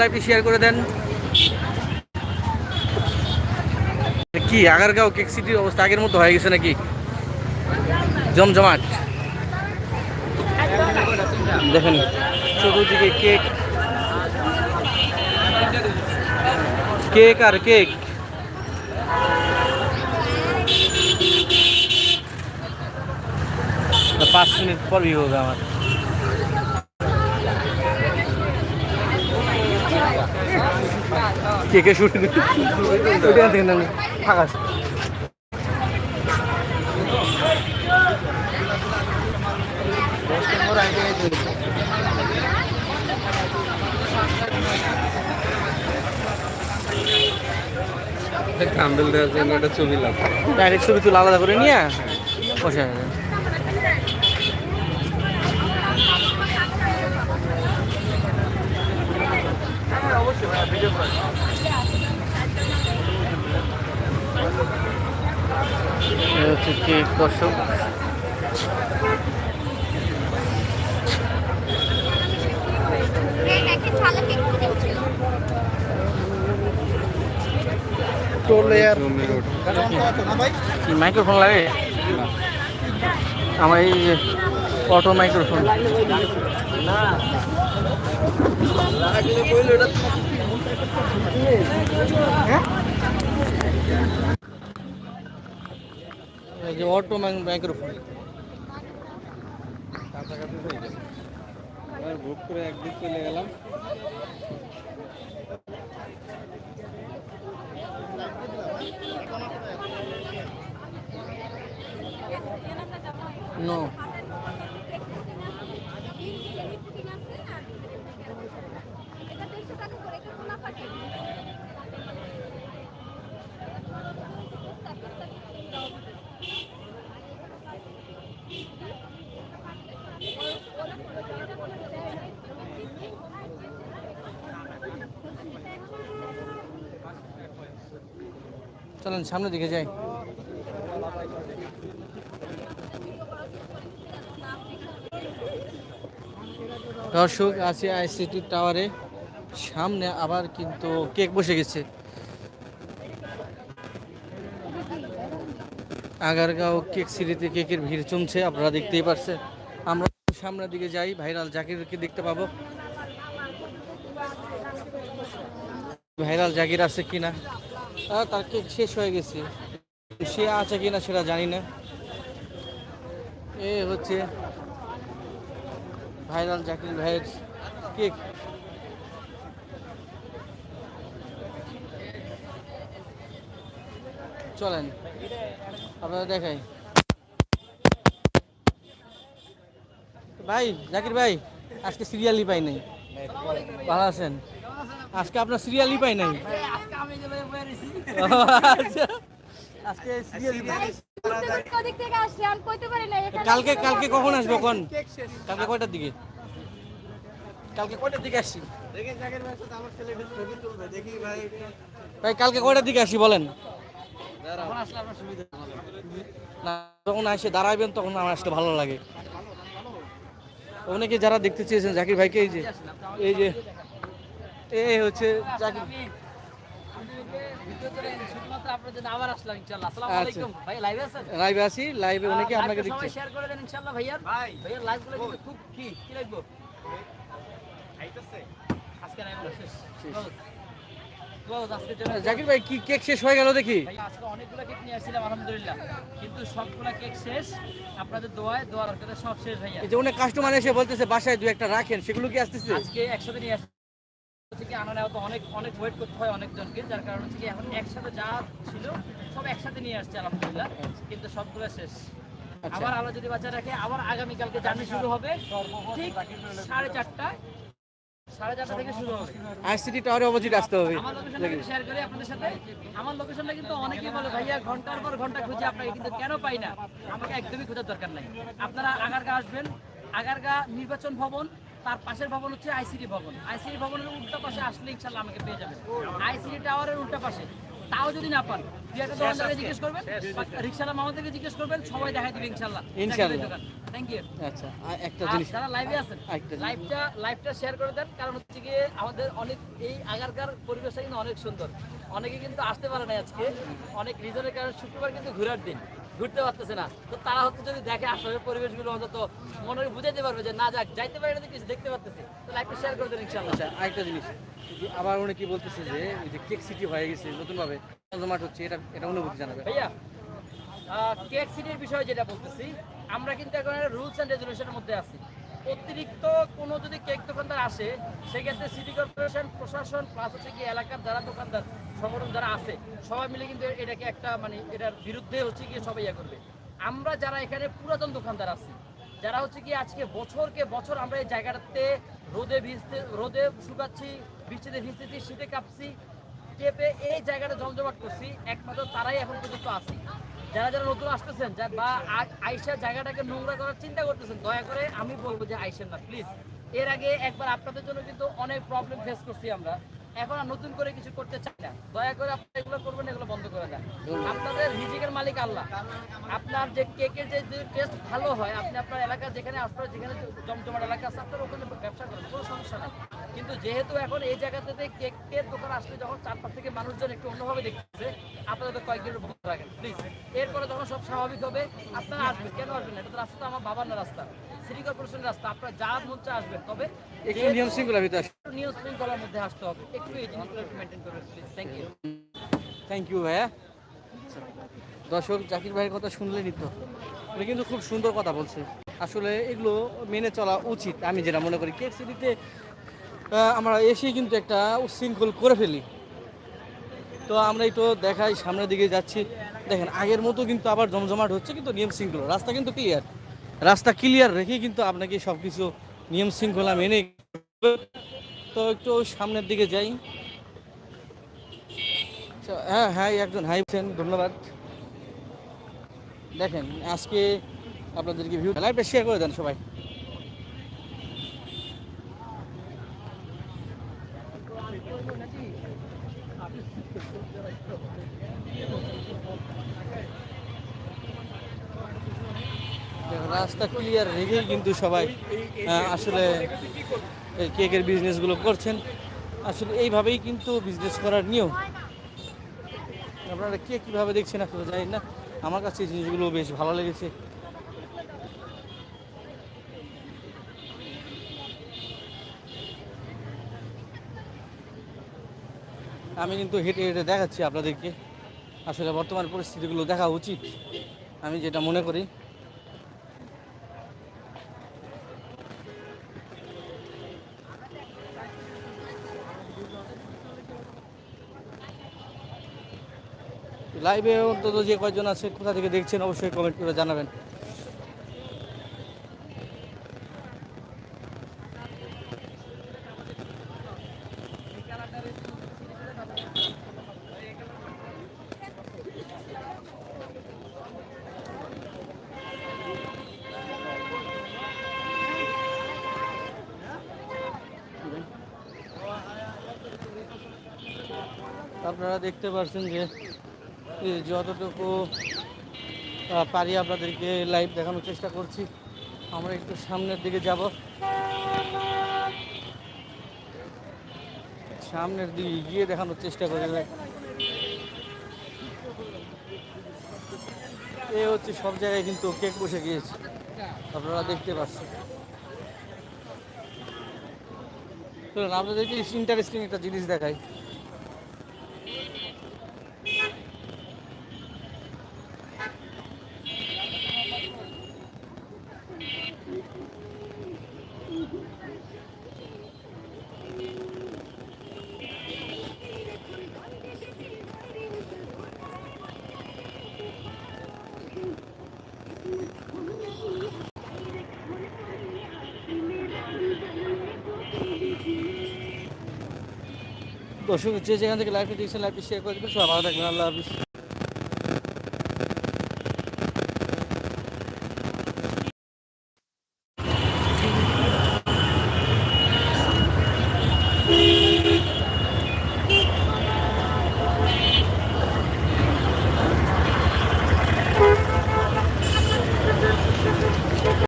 লাইভটি শেয়ার করে দেন। কি, আগারগাঁও কেক সিটির অবস্থা আগের মতো হয়ে গেছে নাকি? জমজমাট। দেখেন, চতুর্দিকে কেক কেক আর কেক পাঁচ মিনিট পরই হবে আমার। কেকে শুরু ওইটা থেকে না ফাঁকা ক্যাম্বেল দেওয়ার জন্য একটা ছবি লাগবে। ডাইরেক্ট ছবি তুলে আলাদা করে নিয়ে বসে দর্শক কি মাইক্রোফোন লাগে? আমার এই অটো মাইক্রোফোন। এই যে অটো মাইক্রোফোন বুক করে একদিন চলে গেলাম। নো চলেন, সামনের দিকে যাই। দর্শক, আছে আইসিটি টাওয়ারে। সামনে আবার কিন্তু কেক বসে গেছে। আগারগাঁও কেক সিটিতে কেকের ভিড় জমছে, আপনারা দেখতেই পারছেন। আমরা সামনের দিকে যাই, ভাইরাল জাকিরকে দেখতে পাবো। ভাইরাল জাকির আছে কিনা? তার কেক শেষ হয়ে গেছে। সে আছে কিনা সেটা জানি না। এ হচ্ছে ভাইরাল জাকির ভাইয়ের কেক চলেন আপনারা দেখাই। ভাই, জাকির ভাই, আজকে সিরিয়ালই পাই নাই। ভালো আছেন? আজকে আপনার সিরিয়ালই পাই নাই। ও, আচ্ছা। আজকে সিরিয়ালই পাই ওদিক থেকে আসছে আমি কইতে পারি না এখানে কালকে কালকে কখন আসব কখন কালকে কয়টার দিকে? কালকে কয়টার দিকে আসছি? ভাই কালকে কয়টার দিকে আসি বলেন? না যখন আসে দাঁড়াবেন তখন আমার আসতে ভালো লাগে। অনেকে যারা দেখতে চেয়েছেন জাকির ভাইকে এই যে এই যে এই হচ্ছে জাকির। ভাই লাইভে আছেন লাইভে অনেকে আপনাকে লাইভটা শেয়ার করে দেন ইনশাআল্লাহ ভাইয়া ভাই। লাইভগুলো কিন্তু খুব কি কি লাগবে? আজকে নাই বলো শেষ। Close. Close, আজকের জন্য জাকির ভাই কি কেক শেষ হয়ে গেল দেখি? ভাই আজকে অনেকগুলো কেক নিয়ে আসছিলাম আলহামদুলিল্লাহ। কিন্তু সবগুলা কেক শেষ। আপনাদের দোয়ায় দোয়ার সব শেষ ভাইয়া। এই যে অনেক কাস্টমার এসে বলতেছে বাসায় দু একটা রাখেন সেগুলো কি আসতেছে? আজকে একসাথে নিয়ে আসছি। হচ্ছে কি আনা নেওয়া তো অনেক অনেক ওয়েট করতে হয় অনেকজনকে যার কারণে হচ্ছে কি এখন একসাথে যা ছিল সব একসাথে নিয়ে আসছে আলহামদুলিল্লাহ কিন্তু সবগুলো শেষ। আচ্ছা। আবার আলো যদি রাখে আবার আগামীকালকে জার্নি শুরু হবে ঠিক সাড়ে চারটায়। সাড়ে চারটা থেকে শুরু হবে। আইসিটি টাওয়ারে অপোজিট আসতে হবে। আমার লোকেশনটা শেয়ার করি আপনাদের সাথে। আমার লোকেশনটা কিন্তু অনেকেই বলে ভাইয়া ঘণ্টার পর ঘণ্টা খুঁজে আপনাকে কিন্তু কেন পাই না? আমাকে একদমই খোঁজার দরকার নাই। আপনারা আগারগা আসবেন আগারগা নির্বাচন ভবন তার পাশের ভবন হচ্ছে আইসিডি ভবন। আইসিডি ভবনের উল্টা পাশে আসলে ইনশাল্লাহ আমাকে পেয়ে যাবেন। আইসিডি টাওয়ারের উল্টা পাশে। তাও যদি না পান দোকানদারকে জিজ্ঞেস করবেন বা রিক্সাওয়ালা মামাদেরকে জিজ্ঞেস করবেন সবাই দেখাই দিবে ইনশাল্লাহ। ইনশাল্লাহ। থ্যাংক ইউ আচ্ছা আর একটা আর জিনিস যারা লাইভে আছেন লাইভটা লাইভটা শেয়ার করে দেন কারণ হচ্ছে গিয়ে আমাদের অনেক এই আগারকার পরিবেশটা কিন্তু অনেক সুন্দর। অনেকে কিন্তু আসতে পারে না আজকে। অনেক রিজনের কারণে শুক্রবার কিন্তু ঘোরার দিন। ঘুরতে পারতেছে না। তো তারা হচ্ছে যদি দেখে আসলে পরিবেশগুলো অন্তত মনে বুঝাইতে পারবে যে না যাক যাইতে পারে না কিছু দেখতে পারতেছে। তো লাইভটা শেয়ার করে দেন ইনশাল্লাহ আচ্ছা আরেকটা জিনিস। আবার উনি কি বলতেছে যে এই যে কেক সিটি হয়ে গেছে নতুনভাবে জমাট হচ্ছে এটা এটা অনুভূতি জানাবে। ভাইয়া কেক সিটির বিষয়ে যেটা বলতেছি আমরা কিন্তু এখন রুলস অ্যান্ড রেজুলেশনের মধ্যে আছি। অতিরিক্ত কোনো যদি কেক দোকানদার আসে সেক্ষেত্রে সিটি কর্পোরেশন প্রশাসন প্লাস হচ্ছে কি এলাকার যারা দোকানদার সংগঠন যারা আছে, সবাই মিলে কিন্তু এটাকে একটা মানে এটার বিরুদ্ধে হচ্ছে গিয়ে সবাই ইয়ে করবে। আমরা যারা এখানে পুরাতন দোকানদার আছি, যারা হচ্ছে কি আজকে বছরকে বছর আমরা এই জায়গাটাতে রোদে ভিজতে, রোদে শুকাচ্ছি, বৃষ্টিতে ভিজতেছি, শীতে কাঁপছি টেপে এই জায়গাটা জমজমাট করছি, একমাত্র তারাই এখন পর্যন্ত আছি। যারা যারা নতুন আসতেছেন বা আ- আইসা জায়গাটাকে নোংরা করার চিন্তা করতেছেন, দয়া করে আমি বলব যে আইসেন না, প্লিজ। এর আগে একবার আপনাদের জন্য কিন্তু অনেক প্রবলেম ফেস করছি আমরা। এখন আর নতুন করে কিছু করতে চাই না। দয়া করে আপনারা এগুলো করবেন, এগুলো বন্ধ করে দেন। আপনাদের রিজিকের মালিক আল্লাহ। আপনার যে কেকের যে টেস্ট ভালো হয়, আপনি আপনার এলাকা যেখানে আসবেন যেখানে জমজমাট এলাকা আছে, আপনার ওখানে ব্যবসা করেন, কোনো সমস্যা নাই। কিন্তু যেহেতু এখন এই জায়গাতে কেকের দোকান আসলে যখন চারপাশ থেকে মানুষজন একটু অন্যভাবে দেখতেছে আপনারা তো কয়েকদিনের বন্ধ রাখেন প্লিজ এরপরে যখন সব স্বাভাবিক হবে আপনারা আসবেন। কেন আসবেন না? এটা তো রাস্তা আমার বাবার না রাস্তা। সিটি কর্পোরেশনের রাস্তা। আপনারা যা মন চায় আসবেন। তবে একটু নিয়ম শৃঙ্খলার ভিতরে। নিয়ম শৃঙ্খলার মধ্যে আসতে হবে। একটু এই জিনিসগুলো একটু মেনটেন করবেন please thank you thank you ভাইয়া। দর্শক জাকির ভাইয়ের কথা শুনলেনই তো। উনি কিন্তু খুব সুন্দর কথা বলছে। আসলে এগুলো মেনে চলা উচিত। আমি যেটা মনে করি কেক সিটিতে আমরা এসে কিন্তু একটা উচ্ছৃঙ্খল করে ফেলি। তো আমরা একটু দেখাই, সামনের দিকে যাচ্ছি। দেখেন, আগের মতো কিন্তু আবার জমজমাট হচ্ছে, কিন্তু নিয়ম শৃঙ্খলা। রাস্তা কিন্তু ক্লিয়ার রাস্তা ক্লিয়ার রেখে কিন্তু আপনাকে সব কিছু নিয়ম শৃঙ্খলা মেনে তো একটু সামনের দিকে যাই। হ্যাঁ হ্যাঁ একজন, হাই বলছেন ধন্যবাদ। দেখেন, আজকে আপনাদেরকে ভিউ লাইভটা শেয়ার করে দেন সবাই। রাস্তা ক্লিয়ার রেখেই কিন্তু সবাই আসলে কেকের বিজনেসগুলো করছেন। আসলে এইভাবেই কিন্তু বিজনেস করার নিয়ম। আপনারা কে কীভাবে দেখছেন আসলে জানি না। আমার কাছে জিনিসগুলো বেশ ভালো লেগেছে। আমি কিন্তু হেঁটে হেঁটে দেখাচ্ছি আপনাদেরকে। আসলে বর্তমান পরিস্থিতিগুলো দেখা উচিত, আমি যেটা মনে করি। লাইভে অন্তত যে কয়জন আছে, কোথা থেকে দেখছেন, অবশ্যই কমেন্ট করে জানাবেন। আপনারা দেখতে পাচ্ছেন যে যতটুকু পারি আপনাদেরকে লাইভ দেখানোর চেষ্টা করছি। আমরা একটু সামনের দিকে যাব। সামনের দিকে গিয়ে দেখানোর চেষ্টা করি এ হচ্ছে সব জায়গায় কিন্তু কেক বসে গিয়েছে। আপনারা দেখতে পাচ্ছেন। আপনাদেরকে ইন্টারেস্টিং একটা জিনিস দেখাই। দর্শক যে যেখান থেকে লাইভটি দেখছেন, লাইভটি শেয়ার করে দেবেন। সবাই ভালো থাকবেন, আল্লাহ হাফিজ।